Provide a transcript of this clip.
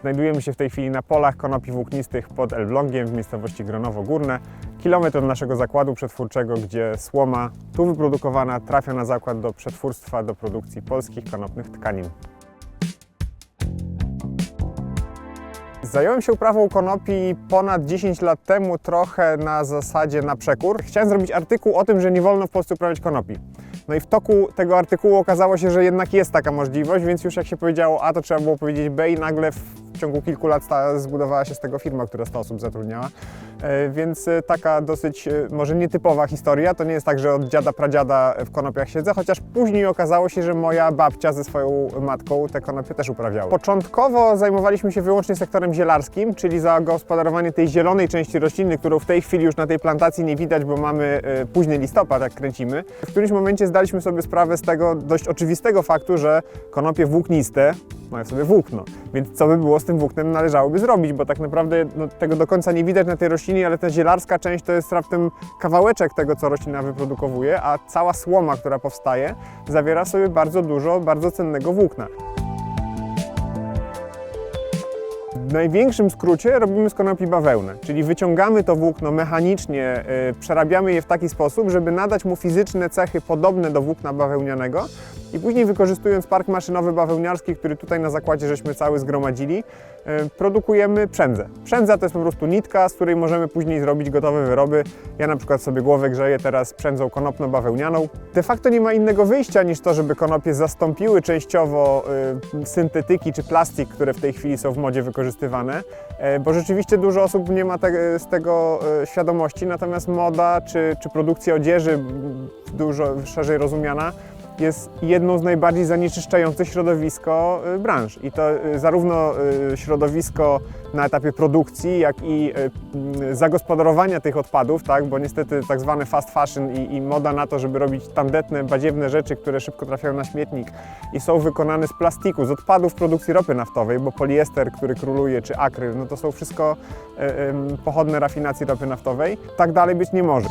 Znajdujemy się w tej chwili na polach konopi włóknistych pod Elblągiem w miejscowości Gronowo Górne, kilometr od naszego zakładu przetwórczego, gdzie słoma tu wyprodukowana trafia na zakład do przetwórstwa do produkcji polskich konopnych tkanin. Zająłem się uprawą konopi ponad 10 lat temu, trochę na zasadzie na przekór. Chciałem zrobić artykuł o tym, że nie wolno w Polsce uprawiać konopi. No i w toku tego artykułu okazało się, że jednak jest taka możliwość, więc już jak się powiedziało A, to trzeba było powiedzieć B i nagle w ciągu kilku lat zbudowała się z tego firma, która 100 osób zatrudniała. E, Więc e, taka dosyć e, może nietypowa historia. To nie jest tak, że od dziada pradziada w konopiach siedzę, chociaż później okazało się, że moja babcia ze swoją matką te konopie też uprawiały. Początkowo zajmowaliśmy się wyłącznie sektorem zielarskim, czyli zagospodarowanie tej zielonej części rośliny, którą w tej chwili już na tej plantacji nie widać, bo mamy późny listopad, jak kręcimy. W którymś momencie zdaliśmy sobie sprawę z tego dość oczywistego faktu, że konopie włókniste mają sobie włókno. Więc co by było z tym włóknem należałoby zrobić, bo tak naprawdę no, tego do końca nie widać na tej roślinie, ale ta zielarska część to jest raptem kawałeczek tego, co roślina wyprodukowuje, a cała słoma, która powstaje, zawiera w sobie bardzo dużo bardzo cennego włókna. W największym skrócie robimy z konopi bawełnę, czyli wyciągamy to włókno mechanicznie, y, przerabiamy je w taki sposób, żeby nadać mu fizyczne cechy podobne do włókna bawełnianego i później wykorzystując park maszynowy bawełniarski, który tutaj na zakładzie żeśmy cały zgromadzili, y, produkujemy przędzę. Przędza to jest po prostu nitka, z której możemy później zrobić gotowe wyroby. Ja na przykład sobie głowę grzeję teraz przędzą konopno-bawełnianą. De facto nie ma innego wyjścia niż to, żeby konopie zastąpiły częściowo y, syntetyki czy plastik, które w tej chwili są w modzie wykorzystywane, e, bo rzeczywiście dużo osób nie ma te, z tego e, świadomości, natomiast moda czy, czy produkcja odzieży dużo szerzej rozumiana jest jedną z najbardziej zanieczyszczających środowisko y, branż. I to y, zarówno y, środowisko na etapie produkcji, jak i mm, zagospodarowania tych odpadów, tak? bo niestety tak zwane fast fashion i, i moda na to, żeby robić tandetne, badziewne rzeczy, które szybko trafiają na śmietnik i są wykonane z plastiku, z odpadów produkcji ropy naftowej, bo poliester, który króluje, czy akryl, no to są wszystko pochodne rafinacji ropy naftowej. Tak dalej być nie może.